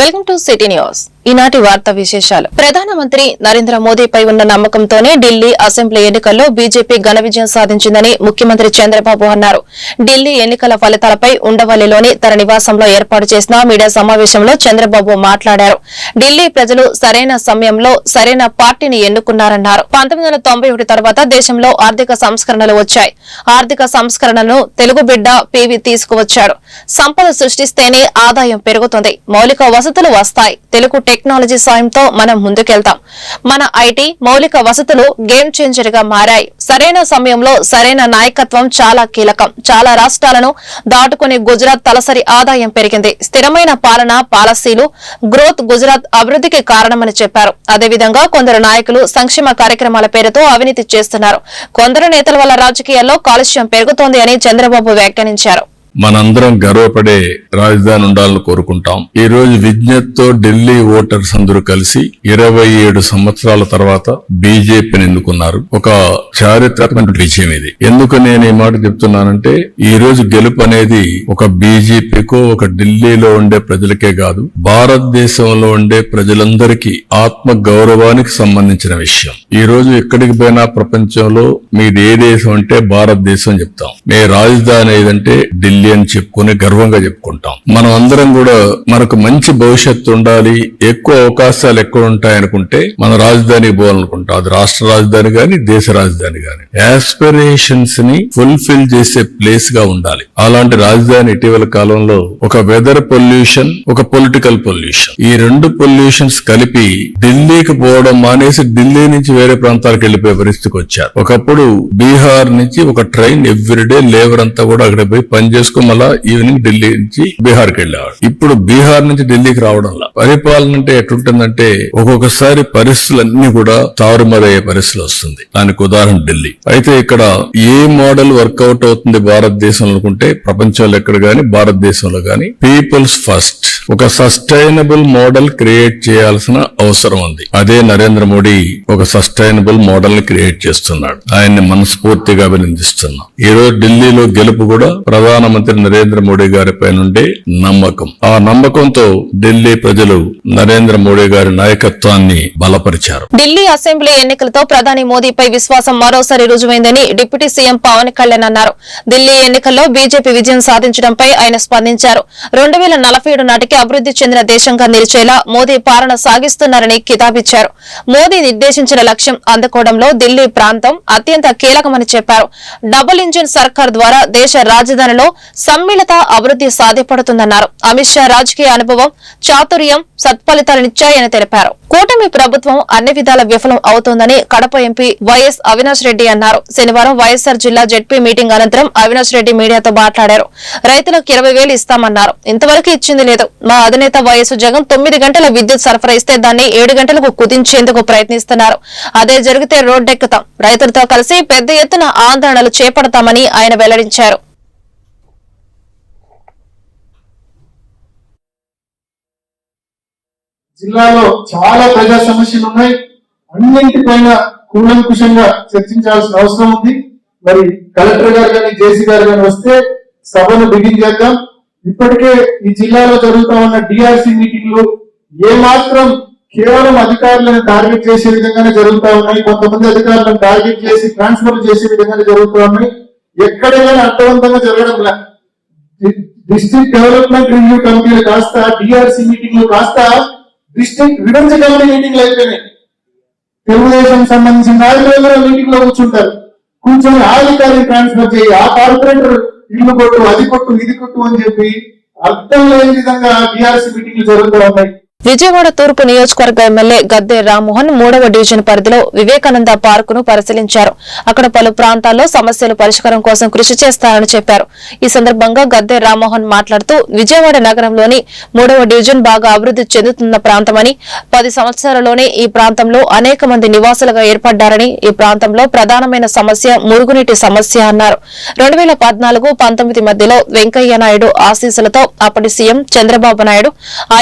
Welcome to city news. ఈనాటి వార్తా విశేషాలు. ప్రధానమంత్రి నరేంద్ర మోదీపై ఉన్న నమ్మకంతోనే ఢిల్లీ అసెంబ్లీ ఎన్నికల్లో బీజేపీ ఘన విజయం సాధించిందని ముఖ్యమంత్రి చంద్రబాబు అన్నారు. ఢిల్లీ ఎన్నికల ఫలితాలపై ఉండవల్లిలోని తన నివాసంలో ఏర్పాటు చేసిన మీడియా సమావేశంలో చంద్రబాబు మాట్లాడారు. ఢిల్లీ ప్రజలు సరైన సమయంలో సరైన పార్టీని ఎన్నుకున్నారన్నారు. పంతొమ్మిది వందల తొంభై ఒకటి తర్వాత దేశంలో ఆర్థిక సంస్కరణలు వచ్చాయి. ఆర్థిక సంస్కరణను తెలుగు బిడ్డ పివి తీసుకువచ్చాడు. సంపద సృష్టిస్తేనే ఆదాయం పెరుగుతుంది. మౌలిక వసతులు వస్తాయి. తెలుగు టెక్నాలజీ సాయంతో మనం ముందుకెళ్తాం. మన ఐటీ మౌలిక వసతులు గేమ్ చేంజర్గా మారాయి. సరైన సమయంలో సరైన నాయకత్వం చాలా కీలకం. చాలా రాష్ట్రాలను దాటుకుని గుజరాత్ తలసరి ఆదాయం పెరిగింది. స్థిరమైన పాలన పాలసీలు గ్రోత్ గుజరాత్ అభివృద్ధికి కారణమని చెప్పారు. అదేవిధంగా కొందరు నాయకులు సంక్షేమ కార్యక్రమాల పేరుతో అవినీతి చేస్తున్నారు. కొందరు నేతల వల్ల రాజకీయాల్లో కాలుష్యం పెరుగుతోంది అని చంద్రబాబు వ్యాఖ్యానించారు. మనందరం గర్వపడే రాజధాని ఉండాలని కోరుకుంటాం. ఈ రోజు విజ్ఞతతో ఢిల్లీ ఓటర్స్ అందరూ కలిసి ఇరవై ఏడు సంవత్సరాల తర్వాత బీజేపీని ఎన్నుకున్నారు. ఒక చారిత్రాత్మక విజయం ఇది. ఎందుకు నేను ఈ మాట చెప్తున్నానంటే ఈ రోజు గెలుపు అనేది ఒక బీజేపీకో ఒక ఢిల్లీలో ఉండే ప్రజలకే కాదు భారతదేశంలో ఉండే ప్రజలందరికీ ఆత్మ గౌరవానికి సంబంధించిన విషయం. ఈ రోజు ఎక్కడికి పోయినా ప్రపంచంలో మీది ఏ దేశం అంటే భారతదేశం చెప్తాం. మీ రాజధాని ఏదంటే ఢిల్లీ అని చెప్పుకుని గర్వంగా చెప్పుకుంటాం. మనం అందరం కూడా మనకు మంచి భవిష్యత్తు ఉండాలి ఎక్కువ అవకాశాలు ఎక్కడ ఉంటాయనుకుంటే మన రాజధాని పోవాలనుకుంటాం. అది రాష్ట్ర రాజధాని గాని దేశ రాజధాని గాని. యాస్పిరేషన్స్ని ఫుల్ఫిల్ చేసే ప్లేస్గా ఉండాలి. అలాంటి రాజధాని ఇటీవల కాలంలో ఒక వెదర్ పొల్యూషన్ ఒక పొలిటికల్ పొల్యూషన్ ఈ రెండు పొల్యూషన్స్ కలిపి ఢిల్లీకి పోవడం మానేసి ఢిల్లీ నుంచి వేరే ప్రాంతాలకు వెళ్ళిపోయే పరిస్థితికి వచ్చారు. ఒకప్పుడు బీహార్ నుంచి ఒక ట్రైన్ ఎవ్రీడే లేబర్ అంతా కూడా అక్కడ పోయి పనిచేసి చేసుకుని మళ్ళా ఈవినింగ్ ఢిల్లీ నుంచి బీహార్కి వెళ్ళేవాడు. ఇప్పుడు బీహార్ నుంచి ఢిల్లీకి రావడంలా పరిపాలన అంటే ఎట్లుంటుందంటే ఒక్కొక్కసారి పరిస్థితులన్నీ కూడా తారుమారయ్యే పరిస్థితులు వస్తుంది. దానికి ఉదాహరణ ఢిల్లీ. అయితే ఇక్కడ ఏ మోడల్ వర్కౌట్ అవుతుంది భారతదేశంలో అనుకుంటే ప్రపంచంలో ఎక్కడ గాని భారతదేశంలో గాని పీపుల్స్ ఫస్ట్. ఒక సస్టైనబుల్ మోడల్ క్రియేట్ చేయాల్సిన అవసరం ఉంది. అదే నరేంద్ర మోడీ ఒక సస్టైనబుల్ మోడల్ని క్రియేట్ చేస్తున్నాడు. ఆయన్ని మనస్ఫూర్తిగా అభినందిస్తున్నాం. ఈ రోజు ఢిల్లీలో గెలుపు కూడా ప్రధానమంత్రి నరేంద్ర మోడీ గారి పై నుండి నమ్మకం. ఆ నమ్మకంతో ఢిల్లీ ప్రజలు నరేంద్ర మోడీ గారి నాయకత్వాన్ని బలపరిచారు. ఢిల్లీ అసెంబ్లీ ఎన్నికలతో ప్రధాని మోదీపై విశ్వాసం మరోసారి రుజువైందని డిప్యూటీ సీఎం పవన్ కళ్యాణ్ అన్నారు. ఢిల్లీ ఎన్నికల్లో బీజేపీ విజయం సాధించడంపై ఆయన స్పందించారు. రెండు వేల నలభై ఏడు నాటికి అభివృద్ది చెందిన దేశంగా నిలిచేలా మోదీ పాలన సాగిస్తున్నారని కితాబిచ్చారు. మోదీ నిర్దేశించిన లక్ష్యం అందుకోవడంలో ఢిల్లీ ప్రాంతం అత్యంత కీలకమని చెప్పారు. డబుల్ ఇంజిన్ సర్కార్ ద్వారా దేశ రాజధానిలో సమ్మిళిత అభివృద్ది సాధ్యపడుతుందన్నారు. అమిత్ షా రాజకీయ అనుభవం చాతుర్యం సత్ఫలితాలనిచ్చాయని తెలిపారు. కూటమి ప్రభుత్వం అన్ని విధాల విఫలం అవుతోందని కడప ఎంపీ వైఎస్ అవినాష్ రెడ్డి అన్నారు. శనివారం వైఎస్సార్ జిల్లా జెడ్పీ మీటింగ్ అనంతరం అవినాష్ రెడ్డి మీడియాతో మాట్లాడారు. రైతులకు ఇరవై వేలు ఇస్తామన్నారు. ఇంతవరకు ఇచ్చింది లేదు. మా అధినేత వైఎస్ జగన్ తొమ్మిది గంటల విద్యుత్ సరఫరా ఇస్తే దాన్ని ఏడు గంటలకు కుదించేందుకు ప్రయత్నిస్తున్నారు. అదే జరిగితే రోడ్డెక్కుతాం. రైతులతో కలిసి పెద్ద ఎత్తున ఆందోళనలు చేపడతామని ఆయన వెల్లడించారు. జిల్లాలో చాలా ప్రజా సమస్యలు ఉన్నాయి. అన్నింటిపైన కూలంకుషంగా చర్చించాల్సిన అవసరం ఉంది. మరి కలెక్టర్ గారు కానీ జేసీ గారు కానీ వస్తే సభను బిగిన్ చేద్దాం. ఇప్పటికే ఈ జిల్లాలో జరుగుతా ఉన్న డిఆర్సీ మీటింగ్లు ఏ మాత్రం కేవలం అధికారులను టార్గెట్ చేసే విధంగానే జరుగుతూ ఉన్నాయి. కొంతమంది అధికారులను టార్గెట్ చేసి ట్రాన్స్ఫర్ చేసే విధంగానే జరుగుతూ ఉన్నాయి. ఎక్కడైనా అర్థవంతంగా జరగడం డిస్ట్రిక్ట్ డెవలప్మెంట్ రివ్యూ కమిటీలు కాస్త డిఆర్సీ మీటింగ్లు కాస్త డిస్ట్రిక్ట్ విభజన కమిటీ మీటింగ్లు అయిపోయినాయి. తెలుగుదేశం సంబంధించిన నాయకులు మీటింగ్లో కూర్చుంటారు. కూర్చొని ఆ అధికారిని ట్రాన్స్ఫర్ చేయి. ఆ కార్పొరేటర్ ఇల్లు కొట్టు అది కొట్టు ఇది కొట్టు అని చెప్పి అర్థం లేని విధంగా డిఆర్సి మీటింగ్లు జరుగుతూ ఉన్నాయి. విజయవాడ తూర్పు నియోజకవర్గ ఎమ్మెల్యే గద్దె రామ్మోహన్ మూడవ డివిజన్ పరిధిలో వివేకానంద పార్కును పరిశీలించారు. అక్కడ పలు ప్రాంతాల్లో సమస్యలు పరిష్కారం కోసం కృషి చేస్తారని చెప్పారు. ఈ సందర్భంగా గద్దె రామ్మోహన్ మాట్లాడుతూ విజయవాడ నగరంలోని మూడవ డివిజన్ బాగా అభివృద్ది చెందుతున్న ప్రాంతమని పది సంవత్సరాలలోనే ఈ ప్రాంతంలో అనేక మంది నివాసులుగా ఏర్పడ్డారని ఈ ప్రాంతంలో ప్రధానమైన సమస్య మురుగునీటి సమస్య అన్నారు. రెండు వేల పద్నాలుగు పంతొమ్మిది మధ్యలో వెంకయ్య నాయుడు ఆశీస్సులతో అప్పటి సీఎం చంద్రబాబు నాయుడు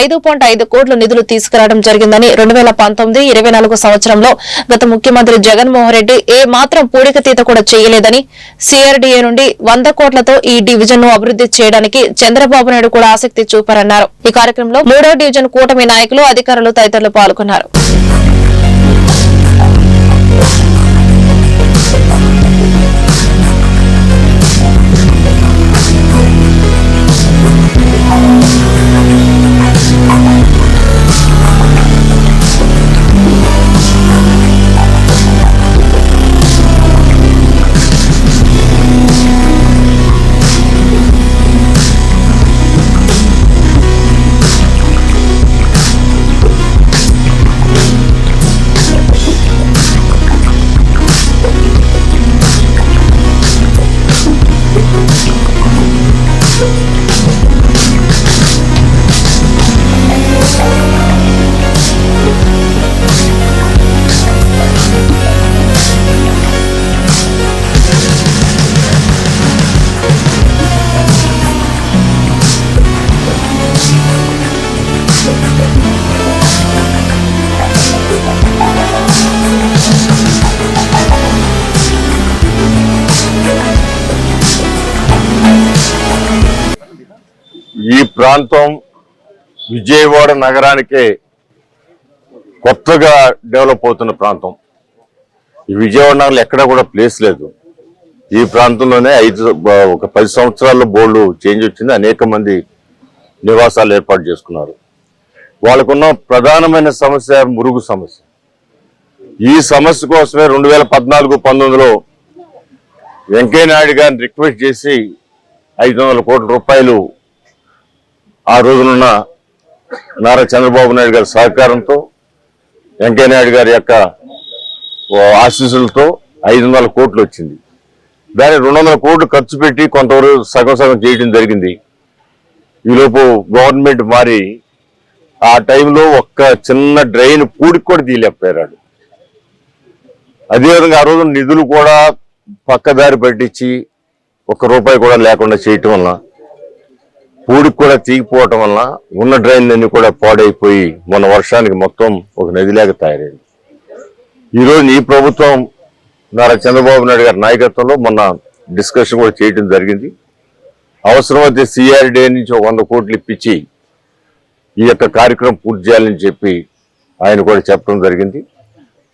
ఐదు పాయింట్ ఐదు కోట్ల కోట్ల నిధులు తీసుకురావడం జరిగిందని రెండు వేల పంతొమ్మిది ఇరవై నాలుగు సంవత్సరంలో గత ముఖ్యమంత్రి జగన్మోహన్ రెడ్డి ఏ మాత్రం పూడికతీత కూడా చేయలేదని సిఆర్డీఏ నుండి వంద కోట్లతో ఈ డివిజన్ను అభివృద్ధి చేయడానికి చంద్రబాబు నాయుడు కూడా ఆసక్తి చూపారన్నారు. ఈ కార్యక్రమంలో మూడో డివిజన్ కూటమి నాయకులు అధికారులు తదితరులు పాల్గొన్నారు. ప్రాంతం విజయవాడ నగరానికే కొత్తగా డెవలప్ అవుతున్న ప్రాంతం. ఈ విజయవాడ నగరంలో ఎక్కడా కూడా ప్లేస్ లేదు. ఈ ప్రాంతంలోనే ఐదు ఒక పది సంవత్సరాల్లో బోర్డు చేంజ్ వచ్చింది. అనేక మంది నివాసాలు ఏర్పాటు చేసుకున్నారు. వాళ్ళకున్న ప్రధానమైన సమస్య మురుగు సమస్య. ఈ సమస్య కోసమే రెండు వేల పద్నాలుగు పంతొమ్మిదిలో వెంకయ్య నాయుడు గారిని రిక్వెస్ట్ చేసి ఐదు వందల కోట్ల రూపాయలు ఆ రోజునున్న నారా చంద్రబాబు నాయుడు గారి సహకారంతో వెంకయ్య నాయుడు గారి యొక్క ఆశీస్సులతో ఐదు వందల కోట్లు వచ్చింది. దాని రెండు వందల కోట్లు ఖర్చు పెట్టి కొంతవరకు సగం సగం చేయడం జరిగింది. ఈలోపు గవర్నమెంట్ మారి ఆ టైంలో ఒక్క చిన్న డ్రైన్ పూడికి కూడా తీయలేకపోయాడు అదేవిధంగా ఆ రోజు నిధులు కూడా పక్కదారి పట్టించి ఒక్క రూపాయి కూడా లేకుండా చేయటం వల్ల పూడికి కూడా తీగిపోవటం వల్ల ఉన్న డ్రైన్లన్నీ కూడా పాడైపోయి మొన్న వర్షానికి మొత్తం ఒక నదిలాగా తయారైంది. ఈరోజు ఈ ప్రభుత్వం నారా చంద్రబాబు నాయుడు గారి నాయకత్వంలో మొన్న డిస్కషన్ కూడా చేయడం జరిగింది. అవసరమైతే సిఆర్డీ నుంచి ఒక వంద కోట్లు ఇప్పించి ఈ యొక్క కార్యక్రమం పూర్తి చేయాలని చెప్పి ఆయన కూడా చెప్పడం జరిగింది.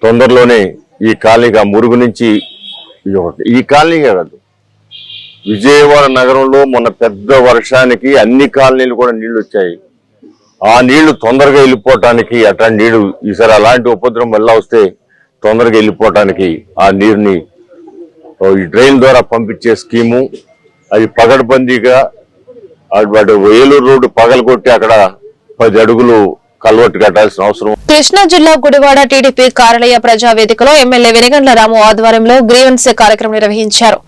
తొందరలోనే ఈ కాలనీకి ఆ మురుగు నుంచి ఈ ఒక- కాలనీ కాదు విజయవాడ నగరంలో మొన్న పెద్ద వర్షానికి అన్ని కాలనీలు కూడా నీళ్ళు వచ్చాయి ఆ నీళ్ళు తొందరగా వెళ్ళిపోవటానికి అట్లాంటి నీళ్ళు ఈసారి అలాంటి ఉపద్రవం వల్ల వస్తే తొందరగా వెళ్ళిపోవటానికి ఆ నీరుని ఈ డ్రైన్ ద్వారా పంపించే స్కీము. అది పగడబందీగా అటువంటి వాటి ఏలూరు రోడ్డు పగలగొట్టి అక్కడ పది అడుగులు కల్వర్ట్ కట్టాల్సిన అవసరం కృష్ణా జిల్లా గుడివాడ టీడీపీ కార్యాలయ ప్రజావేదికలో ఎమ్మెల్యే వెనిగండ్ల రాము ఆధ్వర్యంలో గ్రీవెన్స్ కార్యక్రమం నిర్వహించారు.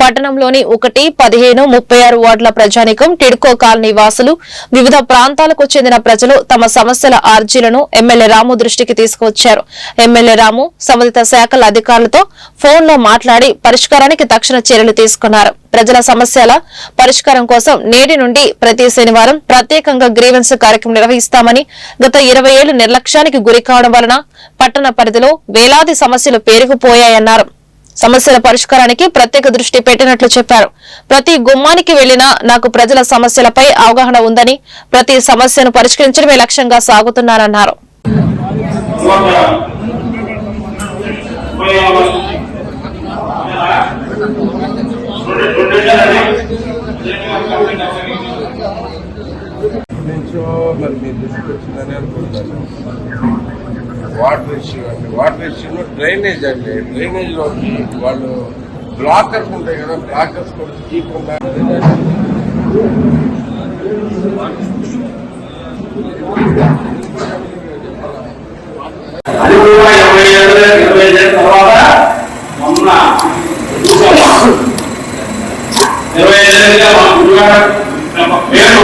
పట్టణంలోని ఒకటి పదిహేను ముప్పై ఆరు వార్డుల ప్రజానికం టిడ్కో కాలనీ వాసులు వివిధ ప్రాంతాలకు చెందిన ప్రజలు తమ సమస్యల ఆర్జీలను ఎమ్మెల్యే రాము దృష్టికి తీసుకువచ్చారు. ఎమ్మెల్యే రాము సంబంధిత శాఖల అధికారులతో ఫోన్లో మాట్లాడి పరిష్కారానికి తక్షణ చర్యలు తీసుకున్నారు. ప్రజల సమస్యల పరిష్కారం కోసం నేటి నుండి ప్రతి శనివారం ప్రత్యేకంగా గ్రీవెన్స్ కార్యక్రమం నిర్వహిస్తామని గత ఇరవై ఏళ్ళు నిర్లక్ష్యానికి గురి కావడం వలన పట్టణ పరిధిలో వేలాది సమస్యలు పేరుకుపోయాయన్నారు. సమస్యల పరిష్కారానికి ప్రత్యేక దృష్టి పెట్టినట్లు చెప్పారు. ప్రతి గుమ్మానికి వెళ్ళినా నాకు ప్రజల సమస్యలపై అవగాహన ఉందని ప్రతి సమస్యను పరిష్కరించడమే లక్ష్యంగా సాగుతున్నానన్నారు. నుంచో మరి మీ దృష్టికి వచ్చిందని వాటర్ ఇష్యూ అండి వాటర్ ఇష్యూలో డ్రైనేజ్ అండి. డ్రైనేజ్లో వాళ్ళు బ్లాకర్స్ ఉంటాయి కదా బ్లాకర్స్ కూడా తీయకుండా అది కూడా ఇరవై ఏళ్ళు ఇరవై ఐదు తర్వాత మొన్న ఇరవై ఏళ్ళుగా మా గురుగారు పేరు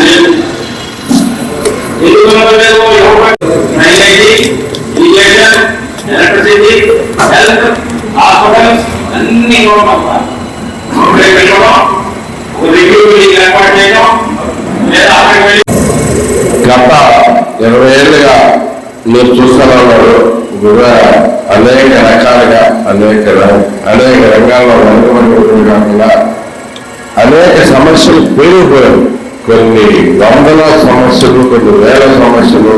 లేదు ఎందుకు నిలబడలేదు ఎవరు drainage irrigation electricity health hospital అన్ని కూడా మాకు రోడ్లు పెట్టడం ఒక రివ్యూ మీటింగ్ ఏర్పాటు చేయడం లేదా అక్కడికి వెళ్ళి గత ఇరవై ఏళ్ళుగా మీరు చూస్తూనే ఉన్నారు గురువు అనేక రకాలుగా అనేక ర- అనేక రంగాల్లో వెనుకబడి కాకుండా అనేక సమస్యలు పెరిగిపోయాయి. కొన్ని వందల సమస్యలు కొన్ని వేల సమస్యలు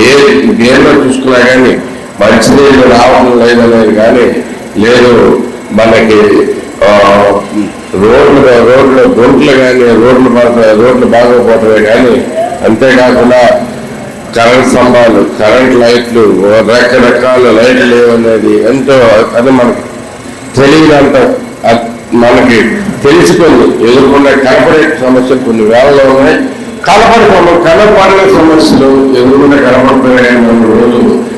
ఏ దేనిలో చూసుకున్నా కానీ మంచినీళ్ళు రావడం లేదనేది కానీ లేదు మనకి రోడ్లు రోడ్లు గుంట్లు కానీ రోడ్లు బాగా రోడ్లు బాగోపోవటమే కానీ అంతేకాకుండా కరెంట్ స్తంభాలు కరెంట్ లైట్లు రకరకాల లైట్లు లేవనేది ఎంతో అది మనకు తెలియనంత మనకి తెలిసిపోయింది. ఎదుర్కొన్న కార్పొరేట్ సమస్యలు కొన్ని వేలలో ఉన్నాయి. కనపడే సమ- కనపడిన సమస్యలు ఎదుర్కొన్న కనపడిపోయాయి మన రోజులు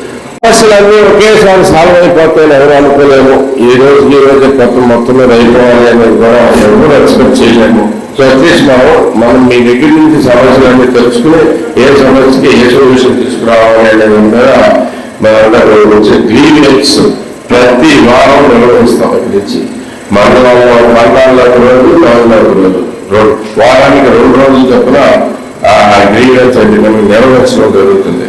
సమస్యలన్నీ ఒకేసారి సాల్వ్ అయిపోతాయని ఎవరు అనుకోలేము. ఈ రోజు ఈ రోజు కొత్త మొత్తంలో మీద అయిపోవాలి అనేది కూడా ఎవరు ఎక్స్పెక్ట్ చేయలేము. సో అట్లీస్ట్ మనం మనం మీ దగ్గర నుంచి సమస్యలన్నీ తెలుసుకుని ఏ సమస్యకి ఏ సొల్యూషన్ తీసుకురావాలి అనేది మీద మనందరూ వచ్చే గ్రీవియన్స్ ప్రతి వారం నిర్వహిస్తాం ఇక్కడి నుంచి. మండలంలో మండలాల్లో ఒక రోజు టౌన్లో ఒక రోజు రెండు వారానికి రెండు రోజులు చొప్పున ఆ గ్రీవియన్స్ అంటే మనం నిర్వహించడం జరుగుతుంది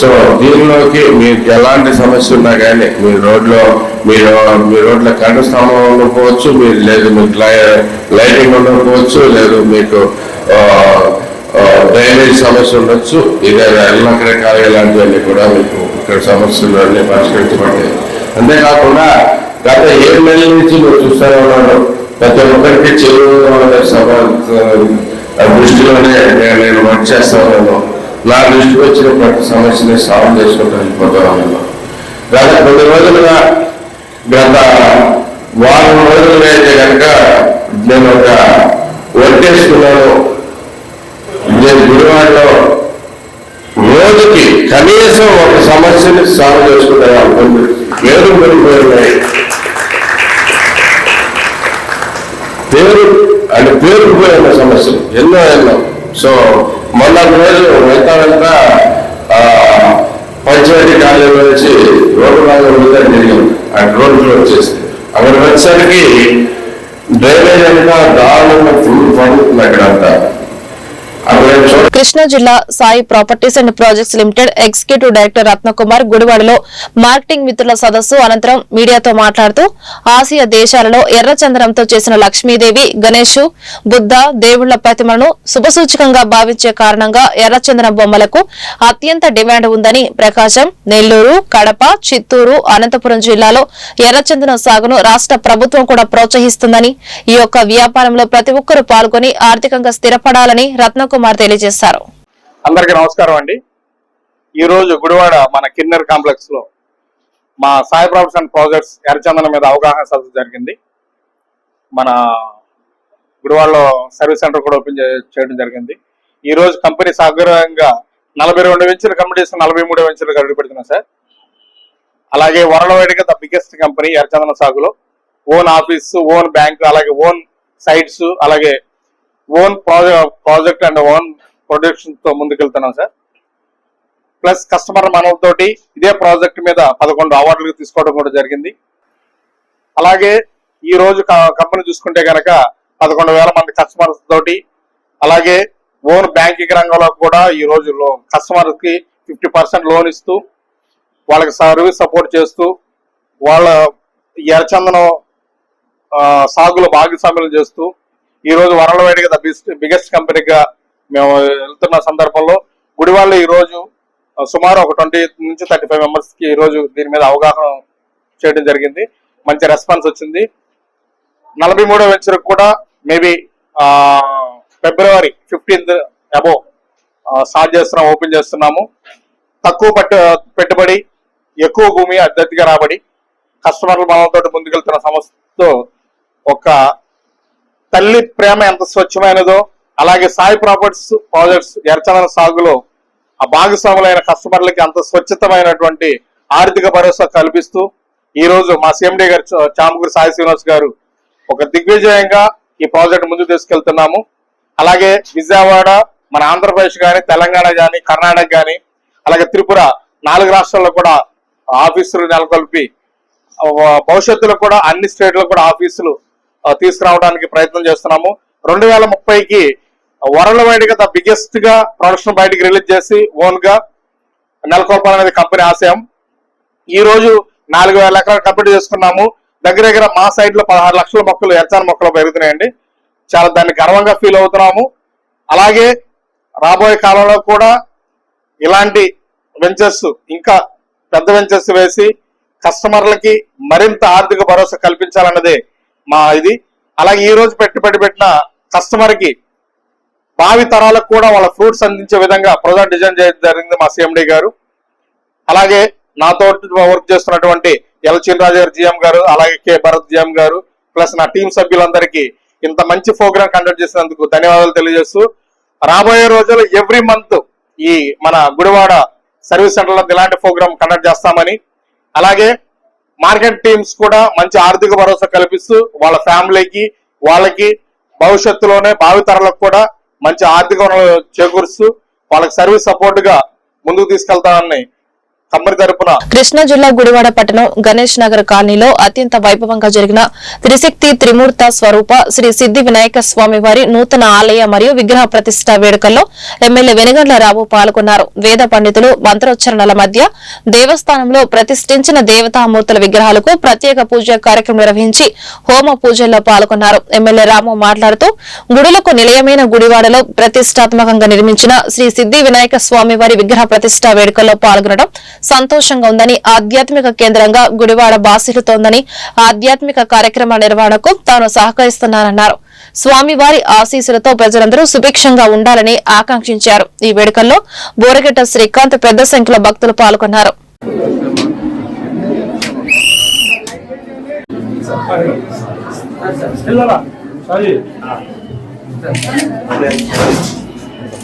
సో దీనిలోకి మీకు ఎలాంటి సమస్య ఉన్నా కానీ మీ రోడ్లో మీరు మీ రోడ్ల కరెంటు స్తంభం ఉండకపోవచ్చు మీరు లేదు మీకు లై- లైటింగ్ ఉండకపోవచ్చు లేదు మీకు డ్రైనేజ్ సమస్య ఉండొచ్చు ఇదే రకరకాల ఇలాంటివన్నీ కూడా మీకు ఇక్కడ సమస్యలు అన్ని పరిష్కరించబడ్డాయి అంతేకాకుండా గత ఏడు నెలల నుంచి మీరు చూస్తూనే ఉన్నాను ప్రతి ఒక్కరికి చెరువు సభ దృష్టిలోనే నేను- వర్క్ చేస్తాను నా దృష్టికి వచ్చిన ప్రతి సమస్యని సాల్వ్ చేసుకుంటూ వెళ్ళిపోతా గత కొన్ని రోజులుగా గత వారం రోజులు అయితే కనుక నేను ఒక వర్కేసుకున్నాను నేను గుడివాడలో రోజుకి కనీసం ఒక సమస్యని సాల్వ్ చేసుకుంటాను అనుకుంటున్నాను. పేరు పెరిగిపోయినాయి పేరు అంటే పేరుకుపోయిన సమస్యలు ఎన్నో ఎన్నో. సో మొన్న రోజు వెళ్తా వెళ్తా ఆ, పంచాయతీ కార్యాలయం నుంచి రోడ్డు బాగా ఉందని జరిగింది ఆ రోడ్డు వచ్చేసి. అక్కడ వచ్చేసరికి డ్రైనేజ్ అంతా దారుణంగా ఫుల్ పడుతుంది అక్కడంతా. అక్కడ చూడ కృష్ణా జిల్లా Sai properties and projects limited executive director Ratnakumar గుడివాడలో మార్కెటింగ్ మిత్రుల సదస్సు అనంతరం మీడియాతో మాట్లాడుతూ ఆసియా దేశాలలో ఎర్రచందనంతో చేసిన లక్ష్మీదేవి గణేష్ బుద్ధ దేవుళ్ళ ప్రతిమలను శుభసూచకంగా భావించే కారణంగా ఎర్రచందనం బొమ్మలకు అత్యంత డిమాండ్ ఉందని ప్రకాశం నెల్లూరు కడప చిత్తూరు అనంతపురం జిల్లాలో ఎర్రచందనం సాగును రాష్ట్ర ప్రభుత్వం కూడా ప్రోత్సహిస్తుందని ఈ యొక్క వ్యాపారంలో ప్రతి ఒక్కరూ పాల్గొని ఆర్థికంగా స్థిరపడాలని రత్నకుమార్ తెలియజేశారు. అందరికీ నమస్కారం అండి. ఈ రోజు గుడివాడ మన కిన్నర్ కాంప్లెక్స్లో మా సాయి ప్రొఫెషన్ అండ్ ప్రాజెక్ట్స్ ఎర్రచందనం మీద అవగాహన సదస్సు జరిగింది. మన గుడివాడలో సర్వీస్ సెంటర్ కూడా ఓపెన్ చేయడం జరిగింది. ఈ రోజు కంపెనీ సాగరంగా నలభై రెండు వెంచర్ కంపెనీస్ నలభై మూడు వెంచర్లు అడుగు పెడుతున్నాం సార్. అలాగే వరల్డ్ ద బిగ్గెస్ట్ కంపెనీ ఎర్రచందన సాగులో. ఓన్ ఆఫీస్ ఓన్ బ్యాంక్ అలాగే ఓన్ సైట్స్ అలాగే ఓన్ ప్రాజెక్ట్ అండ్ ఓన్ ప్రొడక్షన్తో ముందుకెళ్తున్నాం సార్. ప్లస్ కస్టమర్ మనలతోటి ఇదే ప్రాజెక్ట్ మీద పదకొండు అవార్డులు తీసుకోవడం కూడా జరిగింది. అలాగే ఈ రోజు క- కంపెనీ చూసుకుంటే కనుక పదకొండు వేల మంది కస్టమర్స్ తోటి అలాగే ఓన్ బ్యాంకింగ్ రంగంలో కూడా ఈ రోజుల్లో కస్టమర్కి ఫిఫ్టీ పర్సెంట్ లోన్ ఇస్తూ వాళ్ళకి సర్వీస్ సపోర్ట్ చేస్తూ వాళ్ళ ఎర్రచందనం సాగులో భాగస్వామ్యం చేస్తూ ఈ రోజు వరల్డ్ వైడ్గా బిగెస్ట్ కంపెనీగా మేము వెళ్తున్న సందర్భంలో గుడివాళ్ళు ఈరోజు సుమారు ఒక ట్వంటీ నుంచి థర్టీ ఫైవ్ మెంబర్స్కి ఈరోజు ఈ రోజు దీని మీద అవగాహన చేయడం జరిగింది. మంచి రెస్పాన్స్ వచ్చింది. నలభై మూడో వెంచర్కి కూడా maybe February fifteenth above start చేస్తున్నాం ఓపెన్ చేస్తున్నాము. తక్కువ పట్టు పెట్టుబడి ఎక్కువ భూమి అద్దతిగా రాబడి కస్టమర్ల మనతో ముందుకెళ్తున్న సంస్థతో ఒక తల్లి ప్రేమ ఎంత స్వచ్ఛమైనదో అలాగే సాయి ప్రాపర్టీస్ ప్రాజెక్ట్స్ ఎర్చనల సాగులో ఆ భాగస్వాములైన కస్టమర్లకి అంత స్వచ్ఛతమైనటువంటి ఆర్థిక భరోసా కల్పిస్తూ ఈ రోజు మా సిఎండి గారు చా- సాయి శ్రీనివాస్ గారు ఒక దిగ్విజయంగా ఈ ప్రాజెక్ట్ ముందుకు తీసుకెళ్తున్నాము. అలాగే విజయవాడ మన ఆంధ్రప్రదేశ్ కానీ తెలంగాణ కానీ కర్ణాటక కానీ అలాగే త్రిపుర నాలుగు రాష్ట్రాల్లో కూడా ఆఫీసులు నెలకొల్పి భవిష్యత్తులో కూడా అన్ని స్టేట్లకు కూడా ఆఫీసులు తీసుకురావడానికి ప్రయత్నం చేస్తున్నాము. రెండు వేల ముప్పైకి వరల్డ్ వైడ్గా ద బిగ్గెస్ట్గా ప్రొడక్షన్ బయటకు రిలీజ్ చేసి ఓన్గా నెలకొల్పాలనేది కంపెనీ ఆశయం. ఈ రోజు నాలుగు వేల ఎకరాలు కంప్లీట్ చేసుకున్నాము. దగ్గర దగ్గర మా సైడ్లో పదహారు లక్షల మొక్కలు ఎర్చాన్ మొక్కలు పెరుగుతున్నాయండి. చాలా దాన్ని గర్వంగా ఫీల్ అవుతున్నాము. అలాగే రాబోయే కాలంలో కూడా ఇలాంటి వెంచర్స్ ఇంకా పెద్ద వెంచర్స్ వేసి కస్టమర్లకి మరింత ఆర్థిక భరోసా కల్పించాలన్నదే మా ఇది. అలాగే ఈ రోజు పెట్టుబడి పెట్టిన కస్టమర్కి భావి తరాలకు కూడా వాళ్ళ ఫ్రూట్స్ అందించే విధంగా ప్రాజెక్ట్ డిజైన్ చేయడం జరిగింది మా సిఎండి గారు. అలాగే నాతో వర్క్ చేస్తున్నటువంటి ఎల్ చినరాజు గారు జిఎం గారు అలాగే కె భరత్ జిఎం గారు ప్లస్ నా టీం సభ్యులందరికీ ఇంత మంచి ప్రోగ్రామ్ కండక్ట్ చేసినందుకు ధన్యవాదాలు తెలియజేస్తూ రాబోయే రోజుల్లో ఎవ్రీ మంత్ ఈ మన గుడివాడ సర్వీస్ సెంటర్లో ఇలాంటి ప్రోగ్రామ్ కండక్ట్ చేస్తామని అలాగే మార్కెట్ టీమ్స్ కూడా మంచి ఆర్థిక భరోసా కల్పిస్తూ వాళ్ళ ఫ్యామిలీకి వాళ్ళకి భవిష్యత్తులోనే భావితరాలకు కూడా మంచి ఆర్థిక వనరులు చేకూరుస్తూ వాళ్ళకి సర్వీస్ సపోర్ట్గా ముందుకు తీసుకెళ్తానని కృష్ణా జిల్లా గుడివాడ పట్టణం గణేష్ నగర్ కాలనీలో అత్యంత వైభవంగా జరిగిన త్రిశక్తి త్రిమూర్త స్వరూప శ్రీ సిద్ది వినాయక స్వామి వారి నూతన ఆలయ మరియు విగ్రహ ప్రతిష్ట వేడుకల్లో ఎమ్మెల్యే వెనుగండ్ల రావు పాల్గొన్నారు. వేద పండితులు మంత్రోచ్చరణల మధ్య దేవస్థానంలో ప్రతిష్ఠించిన దేవతామూర్తుల విగ్రహాలకు ప్రత్యేక పూజ కార్యక్రమం నిర్వహించి హోమ పూజల్లో పాల్గొన్నారు. ఎమ్మెల్యే రాము మాట్లాడుతూ గుడులకు నిలయమైన గుడివాడలో ప్రతిష్టాత్మకంగా నిర్మించిన శ్రీ సిద్ధి వినాయక స్వామి వారి విగ్రహ ప్రతిష్ట వేడుకల్లో పాల్గొనడం సంతోషంగా ఉందని ఆధ్యాత్మిక కేంద్రంగా గుడివాడ బాసిలుతోందని ఆధ్యాత్మిక కార్యక్రమ నిర్వహణకు తాను సహకరిస్తున్నానన్నారు. స్వామివారి ఆశీస్సులతో ప్రజలందరూ సుభిక్షంగా ఉండాలని ఆకాంక్షించారు. ఈ వేడుకల్లో బోరగట్ట శ్రీకాంత్ పెద్ద సంఖ్యలో భక్తులు పాల్గొన్నారు.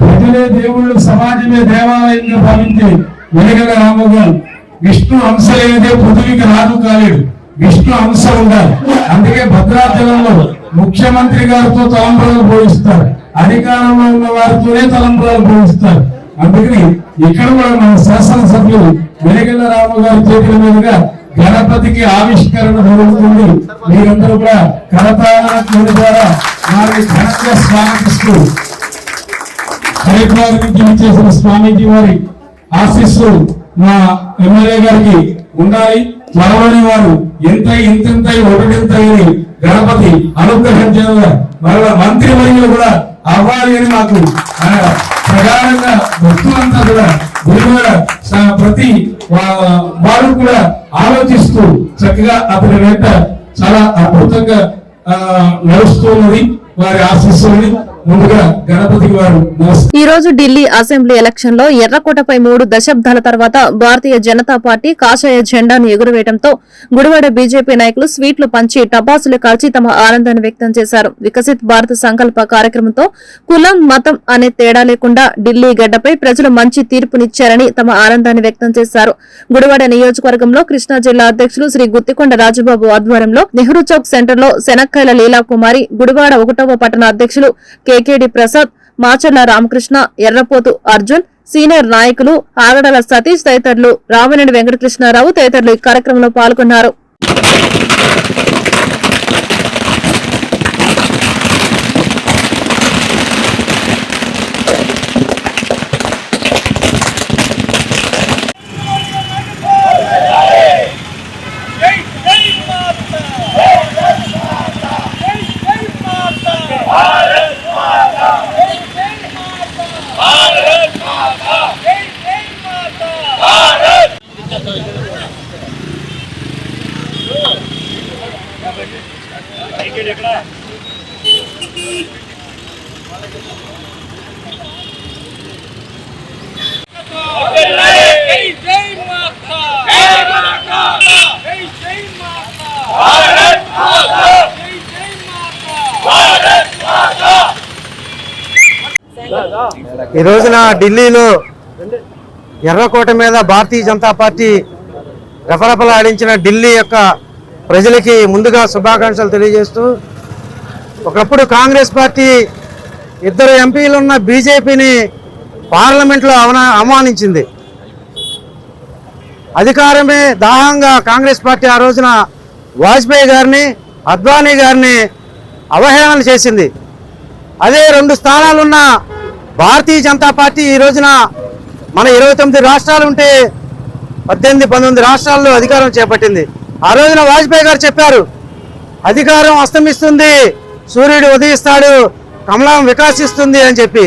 ప్రజలే దేవుళ్ళు సమాజమే దేవాలయంగా భావించే వెలుగల రాము గారు విష్ణు అంశ లేనిదే పృథ్వీకి రాజు కాలేడు. విష్ణు అంశ ఉండాలి. అందుకే భద్రాచలంలో ముఖ్యమంత్రి గారితో తలంబరాలు పోయిస్తారు అధికారంలో ఉన్న వారితోనే తలంబరాలు పోయిస్తారు అందుకని ఇక్కడ కూడా మన శాసనసభ్యులు వెలుగల రాము గారి చేతుల మీదుగా గణపతికి ఆవిష్కరణ జరుగుతుంది. మీరందరూ కూడా కరతాళ ద్వారా వారిని ఘనంగా స్వాగతిస్తూ హరిద్వార్ నుంచి వచ్చేసిన స్వామీజీ వారి ఆశీస్సు మా ఎమ్మెల్యే గారికి ఉండాలి. మరవని వారు ఎంత ఇంతెంత ఒకటింత గణపతి అనుగ్రహం చేయాలి మరల మంత్రి వర్యులు కూడా అవ్వాలి అని మాకు ఆ, ప్రగాఢంగా భక్తులంతా కూడా గురువార స- ప్రతి వారు కూడా ఆలోచిస్తూ చక్కగా అతని వెంట చాలా అద్భుతంగా ఆ, నడుస్తూ ఉన్నది. వారి ఆశీస్సులని ఈ రోజు ఢిల్లీ అసెంబ్లీ ఎలక్షన్లో ఎర్రకోటపై మూడు దశాబ్దాల తర్వాత భారతీయ జనతా పార్టీ కాషాయ జెండాను ఎగురవేయడంతో గుడివాడ బీజేపీ నాయకులు స్వీట్లు పంచి టపాసులు కాల్చి తమ ఆనందాన్ని వ్యక్తం చేశారు. వికసిత్ భారత్ సంకల్ప కార్యక్రమంతో కులం మతం అనే తేడా లేకుండా ఢిల్లీ గడ్డపై ప్రజలు మంచి తీర్పునిచ్చారని తమ ఆనందాన్ని వ్యక్తం చేశారు. గుడివాడ నియోజకవర్గంలో కృష్ణా జిల్లా అధ్యక్షులు శ్రీ గుత్తికొండ రాజబాబు ఆధ్వర్యంలో నెహ్రూ చౌక్ సెంటర్లో శనక్కాయల లీలా కుమారి గుడివాడ ఒకటవ పట్టణ అధ్యక్షులు కేకేడి ప్రసాద్ మాచర్ల రామకృష్ణ ఎర్రపోతు అర్జున్ సీనియర్ నాయకులు ఆగడల సతీష్ తదితరులు రామినేని వెంకటకృష్ణారావు తదితరులు ఈ కార్యక్రమంలో పాల్గొన్నారు. ఈ రోజున ఢిల్లీలో ఎర్రకోట మీద భారతీయ జనతా పార్టీ రెపరెపలాడించిన ఢిల్లీ యొక్క ప్రజలకి ముందుగా శుభాకాంక్షలు తెలియజేస్తూ ఒకప్పుడు కాంగ్రెస్ పార్టీ ఇద్దరు ఎంపీలు ఉన్న బీజేపీని పార్లమెంట్లో అవనా అవమానించింది. అధికారమే దాహంగా కాంగ్రెస్ పార్టీ ఆ రోజున వాజ్పేయి గారిని అద్వానీ గారిని అవహేళన చేసింది. అదే రెండు స్థానాలున్న భారతీయ జనతా పార్టీ ఈ రోజున మన ఇరవై తొమ్మిది రాష్ట్రాలు ఉంటే పద్దెనిమిది పంతొమ్మిది రాష్ట్రాల్లో అధికారం చేపట్టింది. ఆ రోజున వాజ్పేయి గారు చెప్పారు అధికారం అస్తమిస్తుంది సూర్యుడు ఉదయిస్తాడు కమలం వికాసిస్తుంది అని చెప్పి.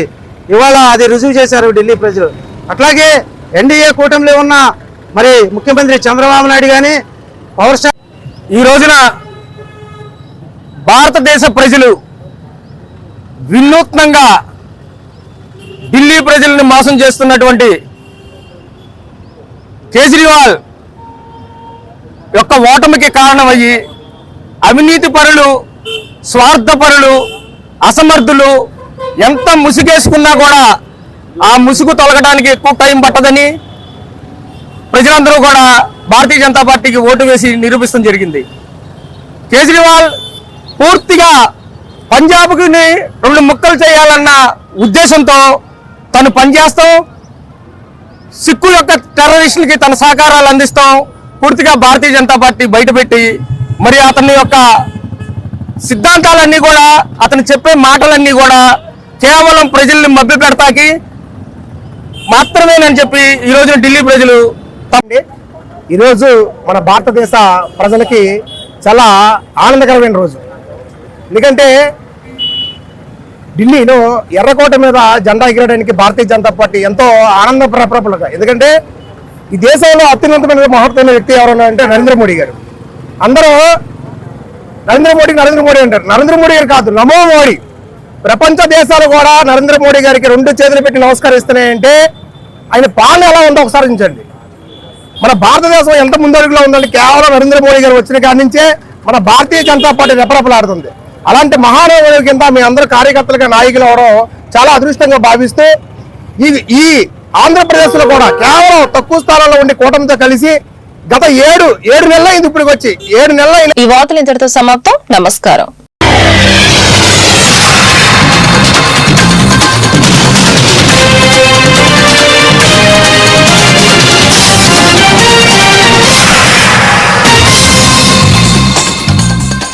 ఇవాళ అది రుజువు చేశారు ఢిల్లీ ప్రజలు. అట్లాగే ఎన్డీఏ కూటమిలో ఉన్న మరి ముఖ్యమంత్రి చంద్రబాబు నాయుడు కానీ పవర్ స్టార్ ఈ రోజున భారతదేశ ప్రజలు వినూత్నంగా ఢిల్లీ ప్రజలను మోసం చేస్తున్నటువంటి కేజ్రీవాల్ యొక్క ఓటమికి కారణమయ్యి అవినీతి పరులు స్వార్థపరులు అసమర్థులు ఎంత ముసుగేసుకున్నా కూడా ఆ ముసుగు తొలగడానికి ఎక్కువ టైం పట్టదని ప్రజలందరూ కూడా భారతీయ జనతా పార్టీకి ఓటు వేసి నిరూపిస్తాం జరిగింది. కేజ్రీవాల్ పూర్తిగా పంజాబ్కి రెండు ముక్కలు చేయాలన్న ఉద్దేశంతో తను పనిచేస్తాం. సిక్కుల యొక్క టెర్రరిస్టులకి తన సహకారాలు అందిస్తాం. పూర్తిగా భారతీయ జనతా పార్టీ బయటపెట్టి మరి అతని యొక్క సిద్ధాంతాలన్నీ కూడా అతను చెప్పే మాటలన్నీ కూడా కేవలం ప్రజల్ని మభ్య పెడతాకి మాత్రమేనని చెప్పి ఈ ఢిల్లీ ప్రజలు ఈరోజు మన భారతదేశ ప్రజలకి చాలా ఆనందకరమైన రోజు. ఎందుకంటే ఢిల్లీలో ఎర్రకోట మీద జెండా ఎగిరడానికి భారతీయ జనతా పార్టీ ఎంతో ఆనంద ప్రపలుగా ఎందుకంటే ఈ దేశంలో అత్యున్నతమైన మహత్తమైన వ్యక్తి ఎవరన్నా అంటే నరేంద్ర మోడీ గారు. అందరూ నరేంద్ర మోడీ నరేంద్ర మోడీ అంటారు. నరేంద్ర మోడీ గారు కాదు నమో మోడీ. ప్రపంచ దేశాలు కూడా నరేంద్ర మోడీ గారికి రెండు చేతులు పెట్టి నమస్కరిస్తున్నాయంటే ఆయన పాలన ఎలా ఉందో ఒకసారి ఉంచండి మన భారతదేశం ఎంత ముందడుగులో ఉందంటే కేవలం నరేంద్ర మోడీ గారు వచ్చిన కాడి నుంచే మన భారతీయ జనతా పార్టీ రెపరెపలాడుతుంది. అలాంటి మహానుభావుల కింద మీ అందరూ కార్యకర్తలుగా నాయకులు అవడం చాలా అదృష్టంగా భావిస్తూ ఇది ఈ ఆంధ్రప్రదేశ్లో కూడా కేవలం తక్కువ స్థానంలో ఉండి కూటమితో కలిసి గత ఏడు ఏడు నెలలు అయింది ఇప్పటికి వచ్చి ఏడు నెలలు ఈ వార్తలు ఇంతటితో సమాప్తం. నమస్కారం.